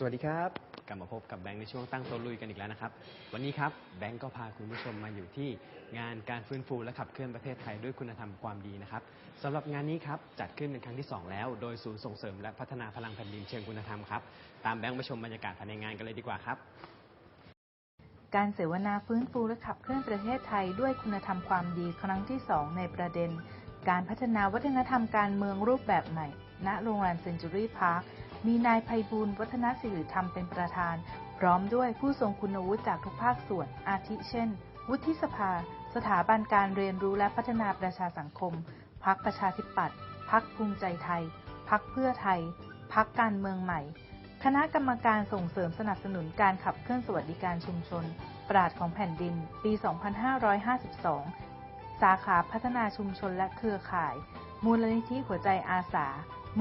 สวัสดีครับ กลับมาพบกับแบงค์ในช่วงตั้งโต๊ะลุยกันอีกแล้วนะครับ วันนี้ครับแบงค์ก็พาคุณผู้ชมมาอยู่ที่งานการฟื้นฟูและขับเคลื่อนประเทศไทยด้วยคุณธรรมความดีนะครับสำหรับงานนี้ครับจัดขึ้นเป็นครั้งที่ 2 แล้ว โดยศูนย์ส่งเสริมและพัฒนาพลังแผ่นดินเชิงคุณธรรมครับ ตามแบงค์มาชมบรรยากาศภายในงานกันเลยดีกว่าครับ การเสวนาฟื้นฟูและขับเคลื่อนประเทศไทยด้วยคุณธรรมความดีครั้งที่ 2 ในประเด็น การพัฒนาวัฒนธรรมการเมืองรูปแบบใหม่ ณ โรงแรมเซนจูรี่พาร์ค มีนายไพบูลย์วัฒนศิริธรรมเป็นประธาน พร้อมด้วยผู้ทรงคุณวุฒิจากทุกภาคส่วน อาทิเช่น วุฒิสภา สถาบันการเรียนรู้และพัฒนาประชาสังคม พักประชาธิปัตย์พักภูมิใจไทย พักเพื่อไทย พักการเมืองใหม่ คณะกรรมการส่งเสริมสนับสนุนการขับเคลื่อนสวัสดิการชุมชน ปราดของแผ่นดิน ปี 2552 สาขาพัฒนาชุมชนและเครือข่าย มูลนิธิหัวใจอาสา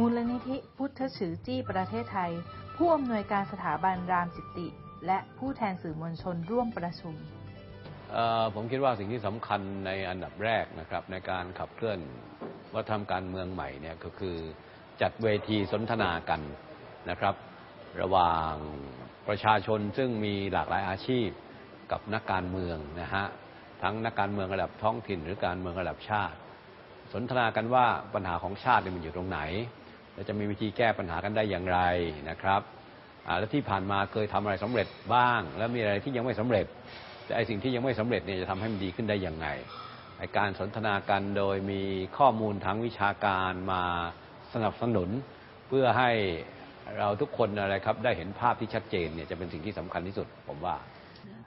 มูลนิธิพุทธฉือจี้ประเทศไทย ผู้อำนวยการสถาบันรามจิตติ และผู้แทนสื่อมวลชนร่วมประชุมผมคิดว่าสิ่งที่สำคัญในอันดับแรกนะครับ ในการขับเคลื่อนวัฒนธรรมการเมืองใหม่เนี่ยก็คือจัดเวทีสนทนากันนะครับ ระหว่างประชาชนซึ่งมีหลากหลายอาชีพกับนักการเมืองนะฮะทั้งนักการเมืองระดับท้องถิ่น หรือการเมืองระดับชาติ สนทนากันว่าปัญหาของชาติเนี่ยมันอยู่ตรงไหน และจะมีวิธีแก้ปัญหากันได้อย่างไรนะครับและที่ผ่านมาเคยทำอะไรสำเร็จบ้าง แล้วมีอะไรที่ยังไม่สำเร็จ แต่ไอสิ่งที่ยังไม่สำเร็จเนี่ยจะทำให้มันดีขึ้นได้อย่างไงไอการสนทนากันโดยมีข้อมูลทางวิชาการมาสนับสนุน เพื่อให้เราทุกคนอะไรครับได้เห็นภาพที่ชัดเจนเนี่ยจะเป็นสิ่งที่สำคัญที่สุดผมว่า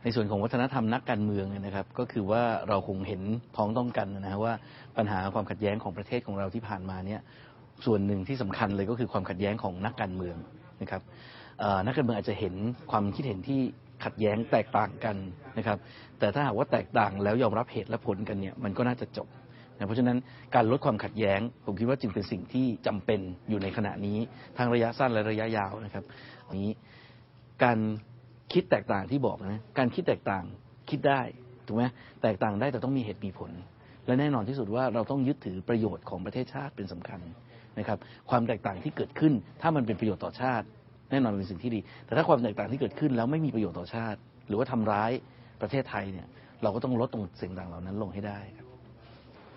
ในส่วนของวัฒนธรรมนักการเมืองเนี่ยนะครับ ก็คือว่าเราคงเห็นพ้องต้องกันนะฮะว่าปัญหาความขัดแย้งของประเทศของเราที่ผ่านมาเนี่ย ส่วนหนึ่งที่สำคัญเลยก็คือความขัดแย้งของนักการเมืองนะครับนักการเมืองอาจจะเห็นความคิดเห็นที่ขัดแย้งแตกต่างกันนะครับ แต่ถ้าหากว่าแตกต่างแล้วยอมรับเหตุและผลกันเนี่ยมันก็น่าจะจบนะเพราะฉะนั้นการลดความขัดแย้ง ผมคิดว่าจึงเป็นสิ่งที่จำเป็นอยู่ในขณะนี้ทั้งระยะสั้นและระยะยาวนะครับนนี้การคิดแตกต่างที่บอกนะการคิดแตกต่างคิดได้ถูกไหมแตกต่างได้แต่ต้องมีเหตุมีผล และแน่นอนที่สุดว่าเราต้องยึดถือประโยชน์ของประเทศชาติเป็นสำคัญ นะครับความแตกต่างที่เกิดขึ้น ถ้ามันเป็นประโยชน์ต่อชาติ แน่นอนเป็นสิ่งที่ดี แต่ถ้าความแตกต่างที่เกิดขึ้นแล้วไม่มีประโยชน์ต่อชาติ หรือว่าทำร้ายประเทศไทยเนี่ยเราก็ต้องลดตรงสิ่งต่างเหล่านั้นลงให้ได้ครับ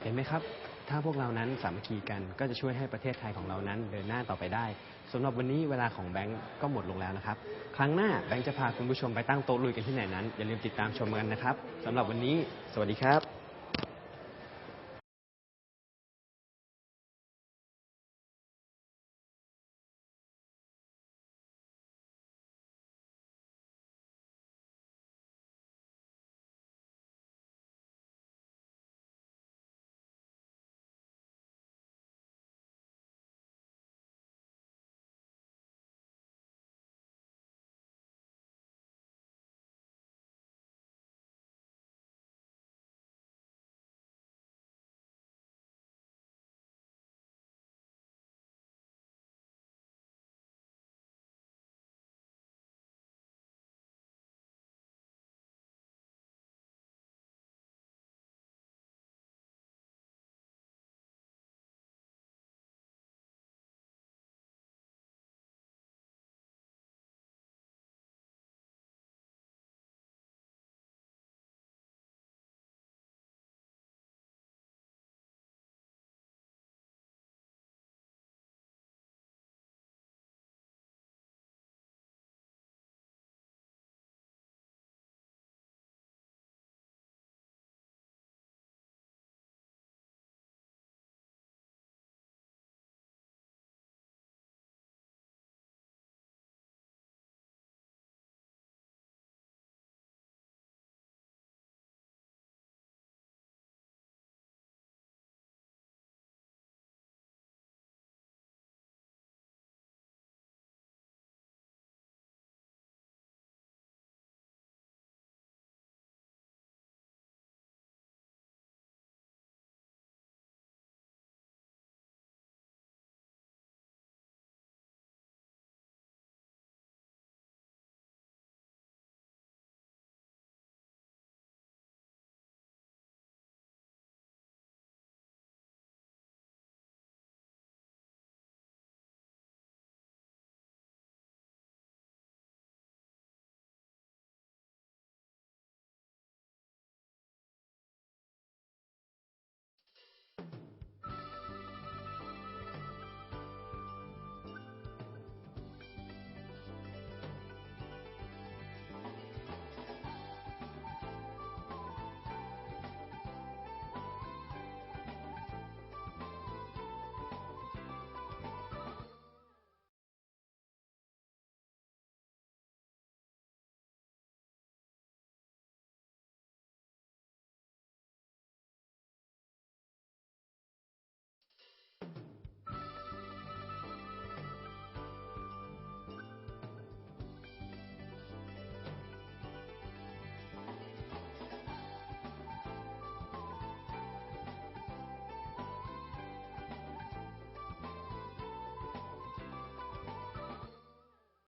เห็นไหมครับ ถ้าพวกเรานั้นสามัคคีกันก็จะช่วยให้ประเทศไทยของเรานั้นเดินหน้าต่อไปได้สำหรับวันนี้เวลาของแบงก์ก็หมดลงแล้วนะครับ ครั้งหน้าแบงก์จะพาคุณผู้ชมไปตั้งโต๊ะลุยกันที่ไหนนั้นอย่าลืมติดตามชมกันนะครับสำหรับวันนี้ สวัสดีครับ